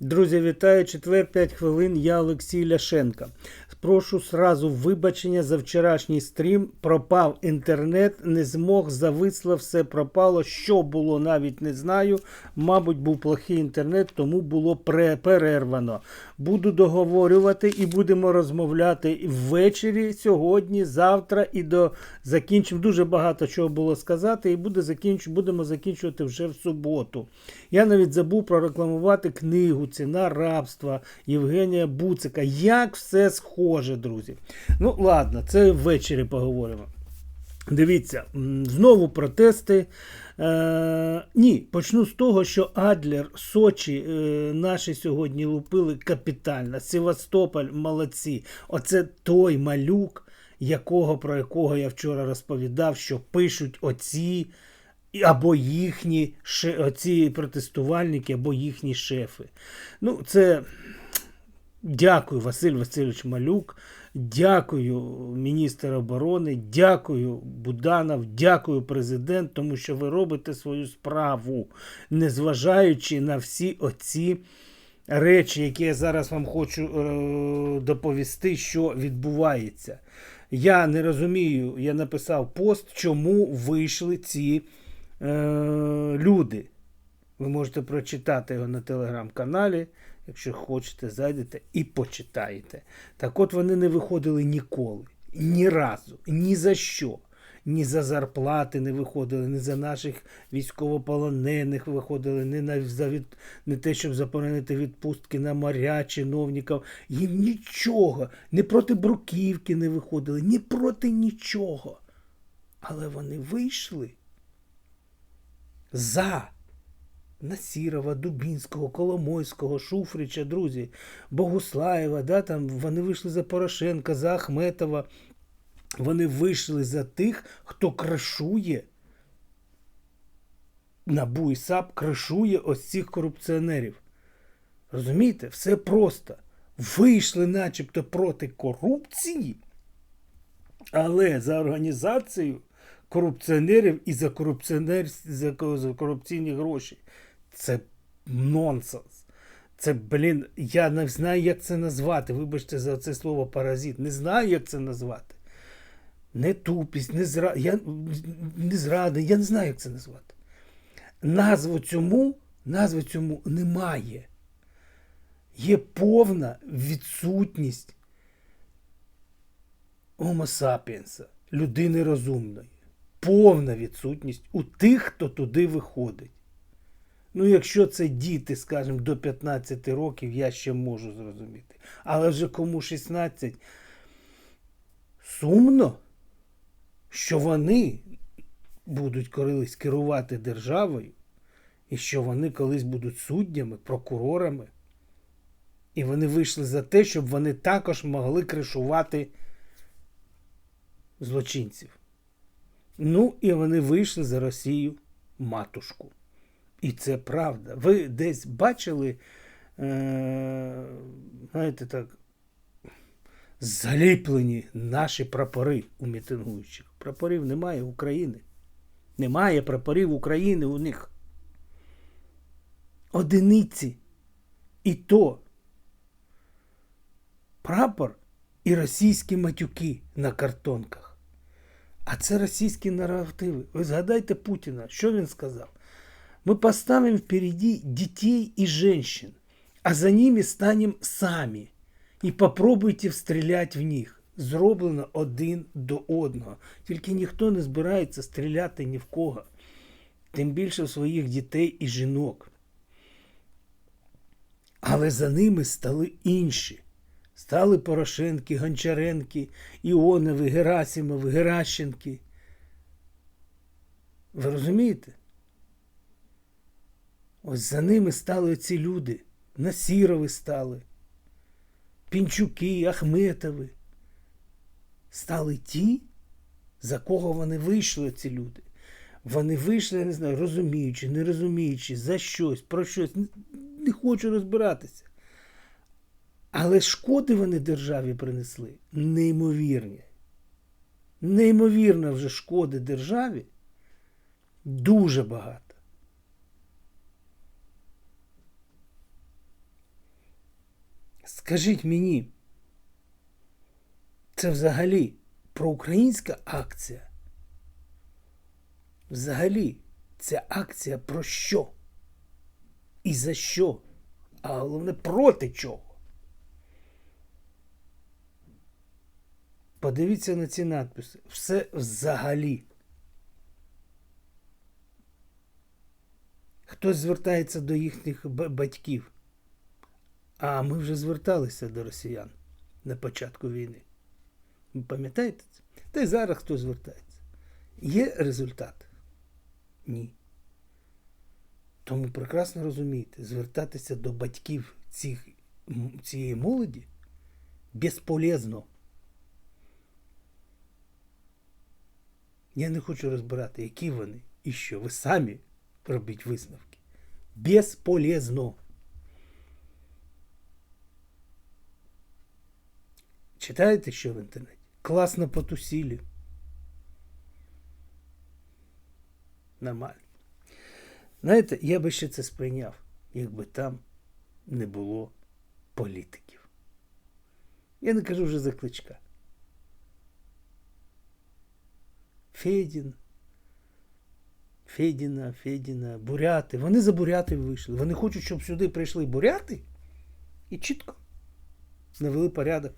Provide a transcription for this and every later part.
Друзі, вітаю. Четвер 5 хвилин. Я Олексій Ляшенко. Прошу сразу вибачення за вчорашній стрім. Пропав інтернет, не змог, зависло, все пропало. Що було, навіть не знаю. Мабуть, був плохий інтернет, тому було перервано. Буду договорювати і будемо розмовляти ввечері, сьогодні, завтра і до закінчимо. Дуже багато чого було сказати, і буде закінч... будемо закінчувати вже в суботу. Я навіть забув прорекламувати книгу Ціна рабства Євгенія Буцика. Як все схоже, друзі. Ну, ладно, це ввечері поговоримо. Дивіться, знову протести. Е, ні, почну з того, що Адлер, Сочі, е, наші сьогодні лупили капітально. Севастополь молодці. Оце той малюк, якого, про якого я вчора розповідав, що пишуть оці або їхні оці протестувальники, або їхні шефи. Ну, це Дякую, Василь Васильович Малюк. Дякую, міністр оборони, дякую, Буданов, дякую, президент, тому що ви робите свою справу, незважаючи на всі оці речі, які я зараз вам хочу е, доповісти, що відбувається. Я не розумію, я написав пост, чому вийшли ці люди. Ви можете прочитати його на телеграм-каналі. Якщо хочете, зайдете і почитаєте. Так от вони не виходили ніколи. Ні разу, ні за що. Ні за зарплати не виходили, ні за наших військовополонених виходили, ні на за від, не те, щоб заборонити відпустки на моря чиновників. Їм нічого, ні проти бруківки не виходили, ні проти нічого. Але вони вийшли за Насірова, Дубінського, Коломойського, Шуфрича, друзі, Богуслаєва, да, там вони вийшли за Порошенка, за Ахметова. Вони вийшли за тих, хто кришує НАБУ і САП кришує ось цих корупціонерів. Розумієте, все просто. Вийшли начебто проти корупції, але за організацію корупціонерів і за, корупціонер... за, корупційні гроші. Це нонсенс. Це, блін, я не знаю, як це назвати. Вибачте за це слово паразит. Не знаю, як це назвати. Не тупість, не зрада. Я не зрада, я не знаю, як це назвати. Назву цьому, назви цьому немає. Є повна відсутність Homo людини розумної. Повна відсутність у тих, хто туди виходить. Ну, якщо це діти, скажімо, до 15 років, я ще можу зрозуміти. Але вже кому 16 сумно, що вони будуть колись керувати державою, і що вони колись будуть суддями, прокурорами. І вони вийшли за те, щоб вони також могли кришувати злочинців. Ну, і вони вийшли за Росію матушку. І це правда. Ви десь бачили, е, знаєте, так, заліплені наші прапори у мітингуючих. Прапорів немає України. Немає прапорів України у них. Одиниці. І то прапор і російські матюки на картонках. А це російські наративи. Ви згадайте Путіна, що він сказав? Мы поставим впереди детей и женщин, а за ними станем самі. І попробуйте встріляти в них. Зроблено один до одного. Тільки ніхто не збирається стріляти ні в кого, тим більше в своїх дітей і жінок. Але за ними стали інші. Стали Порошенки, Гончаренки, Іонови, Герасимови, Геращенки. Ви розумієте? Ось за ними стали ці люди. Насірови стали, Пінчуки, Ахметови. Стали ті, за кого вони вийшли, ці люди. Вони вийшли, я не знаю, розуміючи, не розуміючи, за щось, про щось. Не, хочу розбиратися. Але шкоди вони державі принесли неймовірні. Неймовірно вже шкоди державі дуже багато. Скажіть мені, це взагалі проукраїнська акція? Взагалі, ця акція про що? І за що? А головне, проти чого? Подивіться на ці надписи. Все взагалі. Хтось звертається до їхніх батьків. А ми вже зверталися до росіян на початку війни. Ви пам'ятаєте це? Та й зараз хто звертається. Є результат? Ні. Тому прекрасно розумієте, звертатися до батьків цих, цієї молоді безполезно. Я не хочу розбирати, які вони і що. Ви самі робіть висновки. Безполезно. Читаєте що в інтернеті? Класно потусили. Нормально. Знаєте, я би ще це сприйняв, якби там не було політиків. Я не кажу вже за кличка. Федін, Федіна, Федіна, буряти. Вони за буряти вийшли. Вони хочуть, щоб сюди прийшли буряти і чітко навели порядок.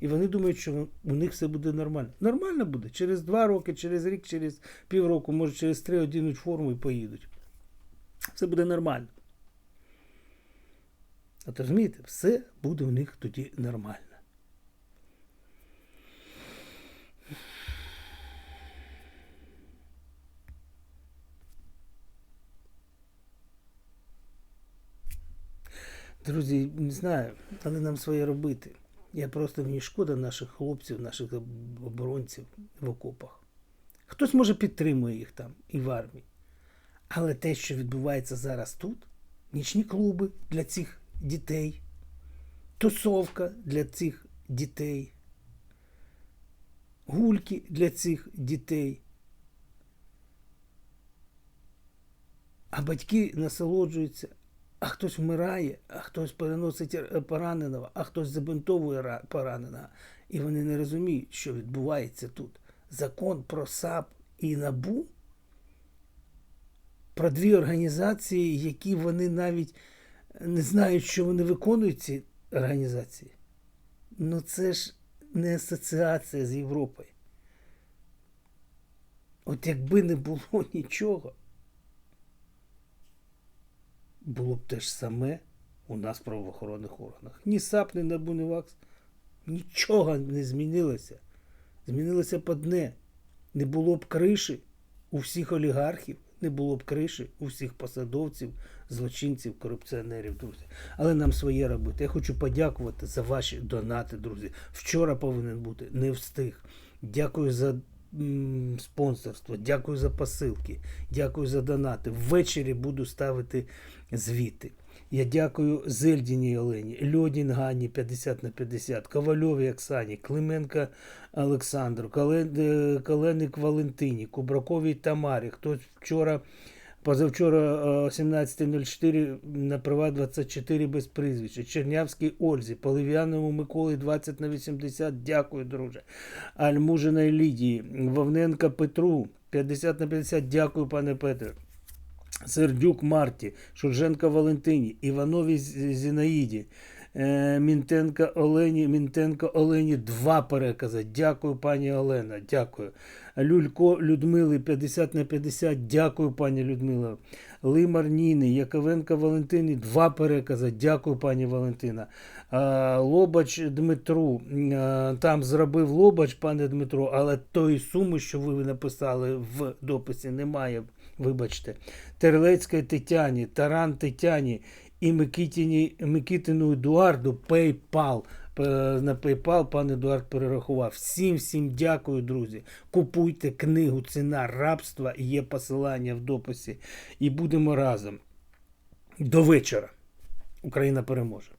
І вони думають, що у них все буде нормально. Нормально буде. Через два роки, через рік, через півроку, може через три одінуть форму і поїдуть. Все буде нормально. От розумієте, все буде у них тоді нормально. Друзі, не знаю, але нам своє робити. Я просто мені шкода наших хлопців, наших оборонців в окопах. Хтось може підтримує їх там і в армії. Але те, що відбувається зараз тут, нічні клуби для цих дітей, тусовка для цих дітей, гульки для цих дітей. А батьки насолоджуються, а хтось вмирає, а хтось переносить е, пораненого, а хтось забинтовує пораненого. І вони не розуміють, що відбувається тут. Закон про САП і НАБУ, про дві організації, які вони навіть не знають, що вони виконують ці організації. Ну це ж не асоціація з Європою. От якби не було нічого, було б те ж саме у нас в правоохоронних органах. Ні САП, ні НАБУ, ні ВАКС. Нічого не змінилося. Змінилося б одне. Не було б криші у всіх олігархів, не було б криші у всіх посадовців, злочинців, корупціонерів, друзі. Але нам своє робити. Я хочу подякувати за ваші донати, друзі. Вчора повинен бути, не встиг. Дякую за спонсорство, дякую за посилки, дякую за донати. Ввечері буду ставити звіти. Я дякую Зельдіні Олені, Льодін Ганні 50 на 50, Ковальовій Оксані, Клименка Олександру, Кален- е, Каленик Валентині, Кубраковій Тамарі. Хтось вчора, позавчора е, 17.04 на права 24 без прізвища, Чернявській Ользі, Полив'янову Миколі 20 на 80. Дякую, друже. Альмужиної Лідії, Вовненка Петру 50 на 50. Дякую, пане Петре. Сердюк Марті, Шурженка Валентині, Іванові Зінаїді, е, Мінтенка Олені, Мінтенко Олені, два перекази. Дякую, пані Олена, дякую. Люлько Людмили 50 на 50, дякую, пані Людмила. Лимар Ніни, Яковенка Валентині, два перекази. Дякую, пані Валентина. Лобач Дмитру, там зробив Лобач, пане Дмитро, але тої суми, що ви написали в дописі, немає. Вибачте. Терлецької Тетяні, Таран Тетяні і Микитіні, Микитину Едуарду PayPal. На PayPal пан Едуард перерахував. Всім всім дякую, друзі. Купуйте книгу Ціна рабства. Є посилання в дописі. І будемо разом. До вечора. Україна переможе.